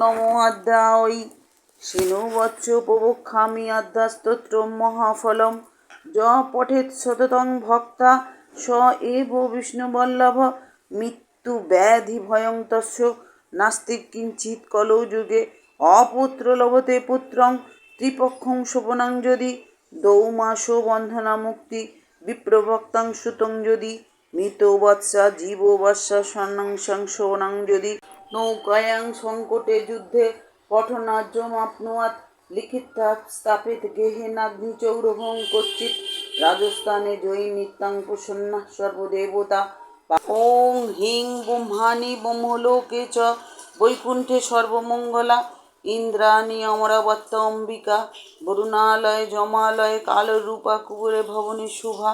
নমো আদ্যাই শিনু বৎস প্রবক্ষামি আদ্যাস্তোত্র মহাফলম। য পঠেৎ সততং ভক্তা, স এব বিষ্ণুবল্লভ। মৃত্যু ব্যাধি ভয়ং তস্য কিঞ্চিৎ কলৌ যুগে। অপুত্র লভতে পুত্রং, ত্রিপক্ষং শোভনাং যদি। দৌমাস বন্ধনা মুক্তি বিপ্রভক্তাং সুতং যদি। মৃত বৎসা জীব বৎসা স্বর্ণাংশং শোভনাং যদি। নৌকায়াং সংকটে যুদ্ধে পঠনার্যমাপ্নুয়াত লিখিতা স্থাপিত গেহে নাগ্নি চৌরভং কচ্চিৎ, রাজস্থানে জয়ী নিত্যাং প্রসন্না সর্বদেবতা। ওং হিং ব্রহ্মাণি ব্রহ্মলোকে চ, বৈকুণ্ঠে সর্বমঙ্গলা, ইন্দ্রাণী অমরাবত্ত অম্বিকা, বরুণালয় জমালয় কালরূপা কুবরে ভবনী শুভা।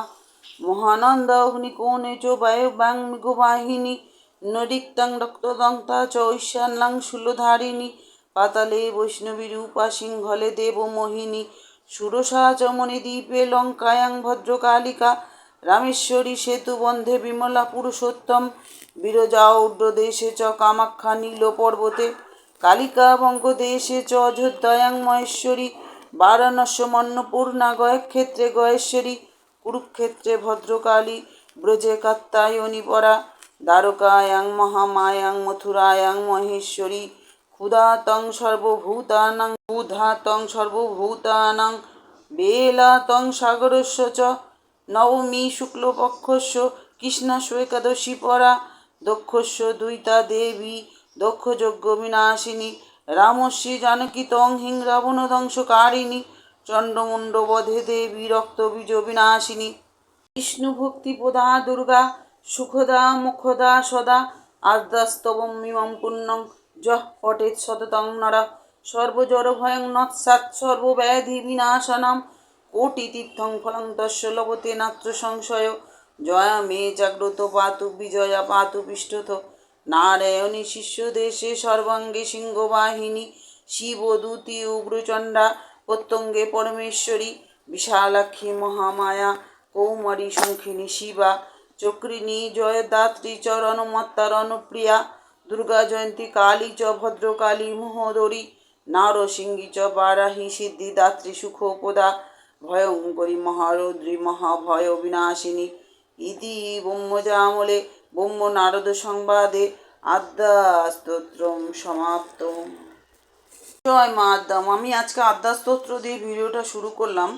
মহানন্দ অগ্নিকোণে চ বায়ু ব্যাং বাহিনী নরিক্তাং রক্তদন্তা চ ঐশান্যাং শূলধারিণী। পাতালে বৈষ্ণবী রূপা সিংহলে দেব মোহিনী। সুরসা চমনি দ্বীপে লঙ্কায়াং ভদ্রকালিকা। রামেশ্বরী সেতু বন্ধে বিমলা পুরুষোত্তম। বিরজা ঊর্ধ্বদেশে চ কামাখ্যা নীল পর্বতে। কালিকা বঙ্গদেশে চ অযোধ্যায়াং মহেশ্বরী। বারাণস্য মন্নপূর্ণা গয়ক্ষেত্রে গয়েশ্বরী। কুরুক্ষেত্রে ভদ্রকালী। ব্রজে কাত্তায়নী পরা। দ্বারকায়াং মহামায়াং মথুরায়াং মহেশ্বরী, ক্ষুধাতং সর্বভূতানাং ক্ষুধাতং সর্বভূতানাং, বেলাতং সাগরস্য চ, নবমী শুক্লপক্ষস্য কৃষ্ণাস্য একাদশী পরা, দক্ষস্য দুইতা দেবী, দক্ষযজ্ঞ বিনাশিনী, রামস্যী জানকী তং হিং রাবণ ধ্বংসকারিণী চণ্ডমুণ্ড বধে দেবী রক্তবীজ বিনাশিনী বিষ্ণু ভক্তি প্রদা দুর্গা সুখদা, মুখদা, সদা, আদ্যাস্তবম মিমং পুণ্যং যঃ পঠেৎ সততং নর। সর্বজর ভয়ং নৎসাৎ সর্বব্যাধি বিনাশনম কোটি তীর্থং ফলং তস্য লভতে নাত্র সংশয়। জয়া মে জাগ্রত পাতু বিজয়া পাতু পৃষ্ঠত নারায়ণী শিষ্য দেশে সর্বাঙ্গে সিংহবাহিনী। শিবদূতি উগ্রচণ্ডা, প্রত্যঙ্গে পরমেশ্বরী। বিশালাক্ষী মহামায়া, কৌমারী শঙ্খিনী শিবা। চক্রিণী জয়দাত্রী চ রণমত্তা রণপ্রিয়া দুর্গা জয়ন্তী কালী চ, ভদ্রকালী মহোদরী, নারসিংহী চ, বারাহী সিদ্ধিদাত্রী সুখোপদা, ভয়ঙ্করী মহারৌদ্রী মহাভয় বিনাশিনী ইতি ব্রহ্মজামলে ব্রহ্ম নারদ সংবাদে আদ্যা স্তোত্রম সমাপ্ত জয় মা আদ্যাম আমি আজকে আদ্যা স্তোত্র দিয়ে ভিডিওটা শুরু করলাম।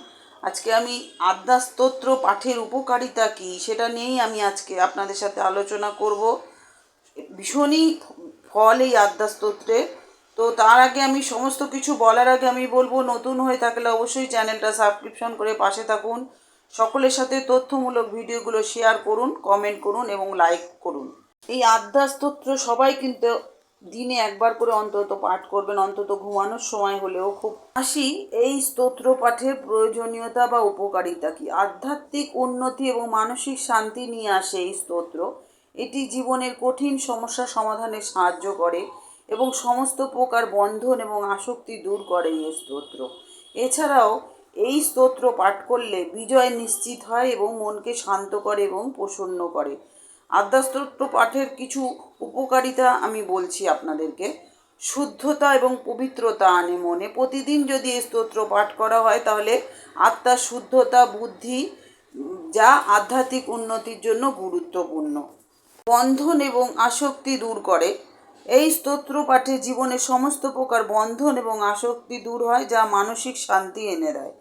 আজকে আমি আদ্যা স্তোত্র পাঠের উপকারিতা কী সেটা নিয়েই আমি আজকে আপনাদের সাথে আলোচনা করব। ভীষণই ফল এই আদ্যা স্তোত্রে তো তার আগে আমি সমস্ত কিছু বলার আগে আমি বলব, নতুন হয়ে থাকলে অবশ্যই চ্যানেলটা সাবস্ক্রিপশন করে পাশে থাকুন। সকলের সাথে তথ্যমূলক ভিডিওগুলো শেয়ার করুন, কমেন্ট করুন এবং লাইক করুন। এই আদ্যা স্তোত্র সবাই কিন্তু দিনে একবার করে অন্তত পাঠ করবেন, অন্তত ঘুমানোর সময় হলেও খুব। আসি, এই স্তোত্র পাঠের প্রয়োজনীয়তা বা উপকারিতা কি? আধ্যাত্মিক উন্নতি এবং মানসিক শান্তি নিয়ে আসে এই স্তোত্র। এটি জীবনের কঠিন সমস্যা সমাধানে সাহায্য করে এবং সমস্ত প্রকার বন্ধন এবং আসক্তি দূর করে এই স্তোত্র। এছাড়াও, এই স্তোত্র পাঠ করলে বিজয় নিশ্চিত হয় এবং মনকে শান্ত করে এবং প্রসন্ন করে। আদ্যাস্তোত্র পাঠের কিছু উপকারিতা আমি বলছি আপনাদেরকে। শুদ্ধতা এবং পবিত্রতা আনে মনে। প্রতিদিন যদি এই স্তোত্র পাঠ করা হয়, তাহলে আত্মার শুদ্ধতা, বুদ্ধি, যা আধ্যাত্মিক উন্নতির জন্য গুরুত্বপূর্ণ। বন্ধন এবং আসক্তি দূর করে। এই স্তোত্র পাঠে জীবনে সমস্ত প্রকার বন্ধন এবং আসক্তি দূর হয়, যা মানসিক শান্তি এনে দেয়।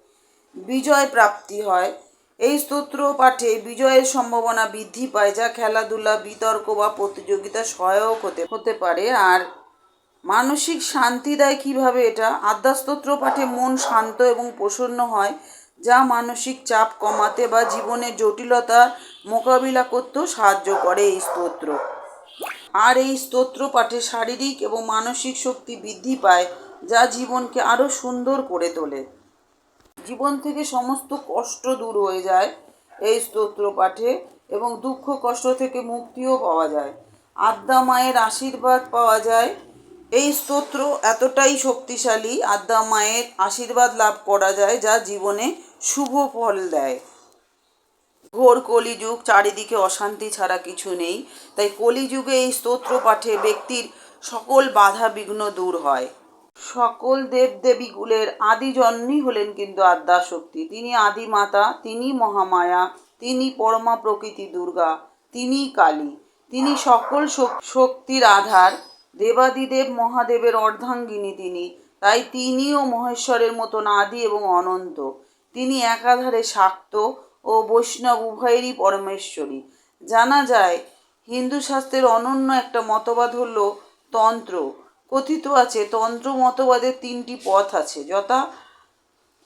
বিজয় প্রাপ্তি হয়। এই স্তোত্র পাঠে বিজয়ের সম্ভাবনা বৃদ্ধি পায়, যা খেলাধুলা, বিতর্ক বা প্রতিযোগিতা সহায়ক হতে হতে পারে। আর মানসিক শান্তি দেয় কীভাবে এটা? আদ্যাস্তোত্র পাঠে মন শান্ত এবং প্রসন্ন হয়, যা মানসিক চাপ কমাতে বা জীবনের জটিলতার মোকাবিলা করতেও সাহায্য করে এই স্তোত্র। আর এই স্তোত্র পাঠে শারীরিক এবং মানসিক শক্তি বৃদ্ধি পায়, যা জীবনকে আরও সুন্দর করে তোলে। জীবন থেকে সমস্ত কষ্ট দূর হয়ে যায় এই স্তোত্র পাঠে এবং দুঃখ কষ্ট থেকে মুক্তিও পাওয়া যায়। আদ্যা মায়ের আশীর্বাদ পাওয়া যায়। এই স্তোত্র এতটাই শক্তিশালী, আদ্যা মায়ের আশীর্বাদ লাভ করা যায় যা জীবনে শুভ ফল দেয়। ঘোর কলিযুগ, চারিদিকে অশান্তি ছাড়া কিছু নেই। তাই কলিযুগে এই স্তোত্র পাঠে ব্যক্তির সকল বাধা বিঘ্ন দূর হয়। সকল দেবদেবীগুলের আদি জন্মই হলেন কিন্তু আদ্যাশক্তি। তিনি আদি মাতা তিনি মহামায়া, তিনি পরমা প্রকৃতি দুর্গা, তিনি কালী। তিনি সকল শক্তির আধার, দেবাদিদেব মহাদেবের অর্ধাঙ্গিনী তিনি। তাই তিনিও মহেশ্বরের মতন আদি এবং অনন্ত। তিনি একাধারে শাক্ত ও বৈষ্ণব উভয়েরই পরমেশ্বরী। জানা যায় হিন্দু শাস্ত্রের অনন্য একটা মতবাদ হলো তন্ত্র। কথিত আছে, তন্ত্র মতবাদের তিনটি পথ আছে, যথা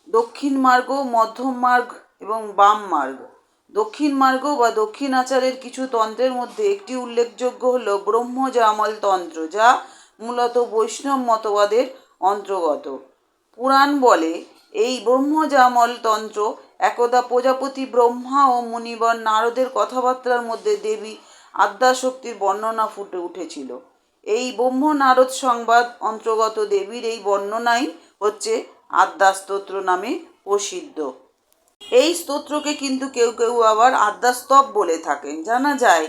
দক্ষিণ মার্গ, মধ্যম মার্গ এবং বাম মার্গ। দক্ষিণ মার্গ বা দক্ষিণ আচারের কিছু তন্ত্রের মধ্যে একটি উল্লেখযোগ্য হল ব্রহ্মজামল তন্ত্র, যা মূলত বৈষ্ণব মতবাদের অন্তর্গত। পুরাণ বলে, এই ব্রহ্মজামল তন্ত্র, একদা প্রজাপতি ব্রহ্মা ও মুনিবর নারদের কথাবার্তার মধ্যে দেবী আদ্যাশক্তির বর্ণনা ফুটে উঠেছিল। এই ব্রহ্ম নারদ সংবাদ অন্তর্গত দেবীর এই বর্ণনাই হচ্ছে আদ্যাস্তোত্র নামে প্রসিদ্ধ। এই স্তোত্রকে কিন্তু কেউ কেউ আবার আদ্যাস্তব বলে থাকেন। জানা যায়,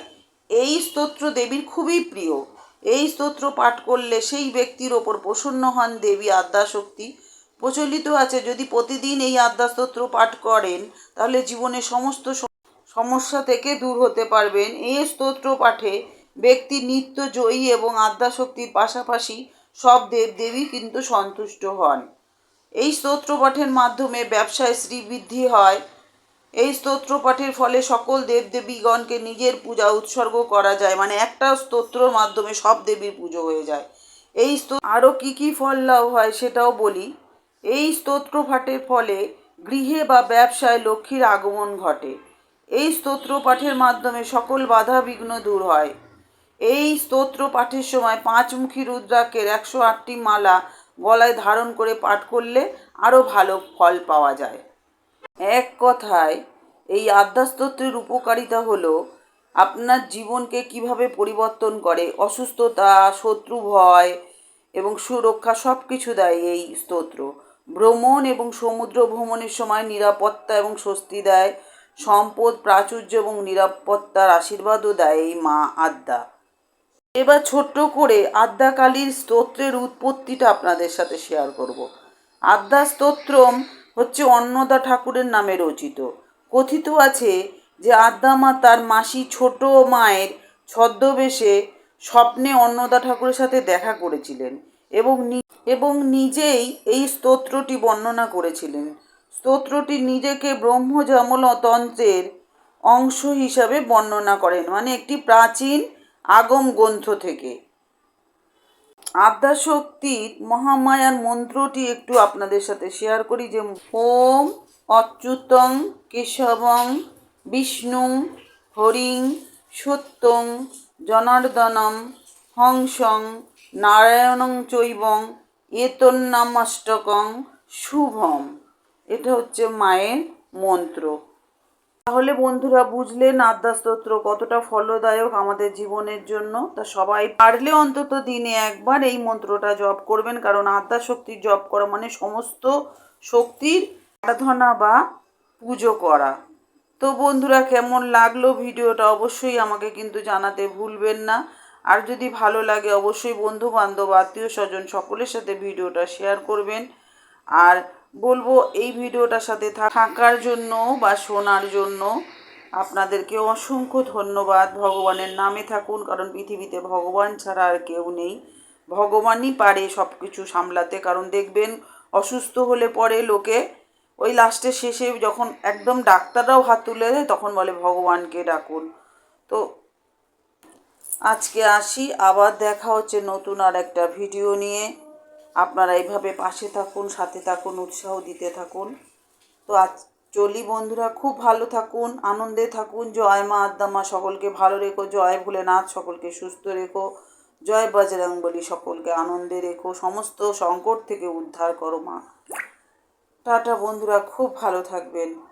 এই স্তোত্র দেবীর খুবই প্রিয়। এই স্তোত্র পাঠ করলে সেই ব্যক্তির ওপর প্রসন্ন হন দেবী আদ্যাশক্তি। প্রচলিত আছে, যদি প্রতিদিন এই আদ্যাস্তোত্র পাঠ করেন, তাহলে জীবনের সমস্ত সমস্যা থেকে দূর হতে পারবেন। এই স্তোত্র পাঠে ব্যক্তি নিত্য জয়ী এবং আদ্যাশক্তির পাশাপাশি সব দেবদেবী কিন্তু সন্তুষ্ট হন। এই স্তোত্র পাঠের মাধ্যমে ব্যবসায় শ্রীবৃদ্ধি হয়। এই স্তোত্র পাঠের ফলে সকল দেবদেবীগণকে নিজের পূজা উৎসর্গ করা যায় মানে একটা স্তোত্রর মাধ্যমে সব দেবীর পুজো হয়ে যায়। এই আরও কী কী ফল লাভ হয় সেটাও বলি। এই স্তোত্র পাঠের ফলে গৃহে বা ব্যবসায় লক্ষ্মীর আগমন ঘটে। এই স্তোত্র পাঠের মাধ্যমে সকল বাধা বিঘ্ন দূর হয়। এই স্তোত্র পাঠের সময় পাঁচমুখী রুদ্রাক্ষের একশো আটটি মালা গলায় ধারণ করে পাঠ করলে আরও ভালো ফল পাওয়া যায়। এক কথায়, এই আদ্যাস্তোত্রের উপকারিতা হলো আপনার জীবনকে কীভাবে পরিবর্তন করে, অসুস্থতা, শত্রু ভয় এবং সুরক্ষা সব কিছু দেয় এই স্তোত্র। ভ্রমণ এবং সমুদ্র ভ্রমণের সময় নিরাপত্তা এবং স্বস্তি দেয়, সম্পদ, প্রাচুর্য এবং নিরাপত্তার আশীর্বাদও দেয় এই মা আদ্যা। এবার ছোট্ট করে আদ্যাকালীর স্তোত্রের উৎপত্তিটা আপনাদের সাথে শেয়ার করব। আদ্যা স্তোত্রম হচ্ছে অন্নদা ঠাকুরের নামে রচিত। কথিত আছে যে আদ্যা মা তার মাসি ছোট মায়ের ছদ্মবেশে স্বপ্নে অন্নদা ঠাকুরের সাথে দেখা করেছিলেন এবং এবং নিজেই এই স্তোত্রটি বর্ণনা করেছিলেন। স্তোত্রটি নিজেকে ব্রহ্মজামল তন্ত্রের অংশ হিসাবে বর্ণনা করেন। মানে একটি প্রাচীন আগম গ্রন্থ থেকে। আদ্যাশক্তির মহামায়ার মন্ত্রটি একটু আপনাদের সাথে শেয়ার করি যে, ওম অচ্যুতং কেশবং বিষ্ণু হরিং সত্যং জনার্দনম হংসং নারায়ণং চৈবং এতন্নামাষ্টকং শুভম। এটা হচ্ছে মায়ের মন্ত্র। তাহলে বন্ধুরা বুঝলেন আদ্যাস্তোত্র কতটা ফলদায়ক আমাদের জীবনের জন্য। তা সবাই পারলে অন্তত দিনে একবার এই মন্ত্রটা জপ করবেন, কারণ আদ্যা শক্তির জপ করা মানে সমস্ত শক্তির আরাধনা বা পুজো করা। তো বন্ধুরা কেমন লাগল ভিডিওটা অবশ্যই আমাকে কিন্তু জানাতে ভুলবেন না। আর যদি ভালো লাগে অবশ্যই বন্ধু বান্ধব আত্মীয় স্বজন সকলের সাথে ভিডিওটা শেয়ার করবেন। আর বলব, এই ভিডিওটার সাথে থাকার জন্য বা শোনার জন্য আপনাদেরকে অসংখ্য ধন্যবাদ। ভগবানের নামে থাকুন, কারণ পৃথিবীতে ভগবান ছাড়া আর কেউ নেই। ভগবানই পারে সব কিছু সামলাতে, কারণ দেখবেন, অসুস্থ হলে পরে লোকে ওই লাস্টের শেষে যখন একদম ডাক্তাররাও হাত তুলে দেয়, তখন বলে ভগবানকে ডাকুন। তো আজকে আসি, আবার দেখা হচ্ছে নতুন আর একটা ভিডিও নিয়ে। আপনারা এইভাবে পাশে থাকুন, সাথে থাকুন, উৎসাহ দিতে থাকুন। তো আজ চলি বন্ধুরা, খুব ভালো থাকুন, আনন্দে থাকুন। জয় মা আদ্দামা সকলকে ভালো রেখো, জয় ভোলেনাথ, সকলকে সুস্থ রেখো। জয় বজরং বলি, সকলকে আনন্দে রেখো। সমস্ত সংকট থেকে উদ্ধার করো মা। টাটা বন্ধুরা, খুব ভালো থাকবেন।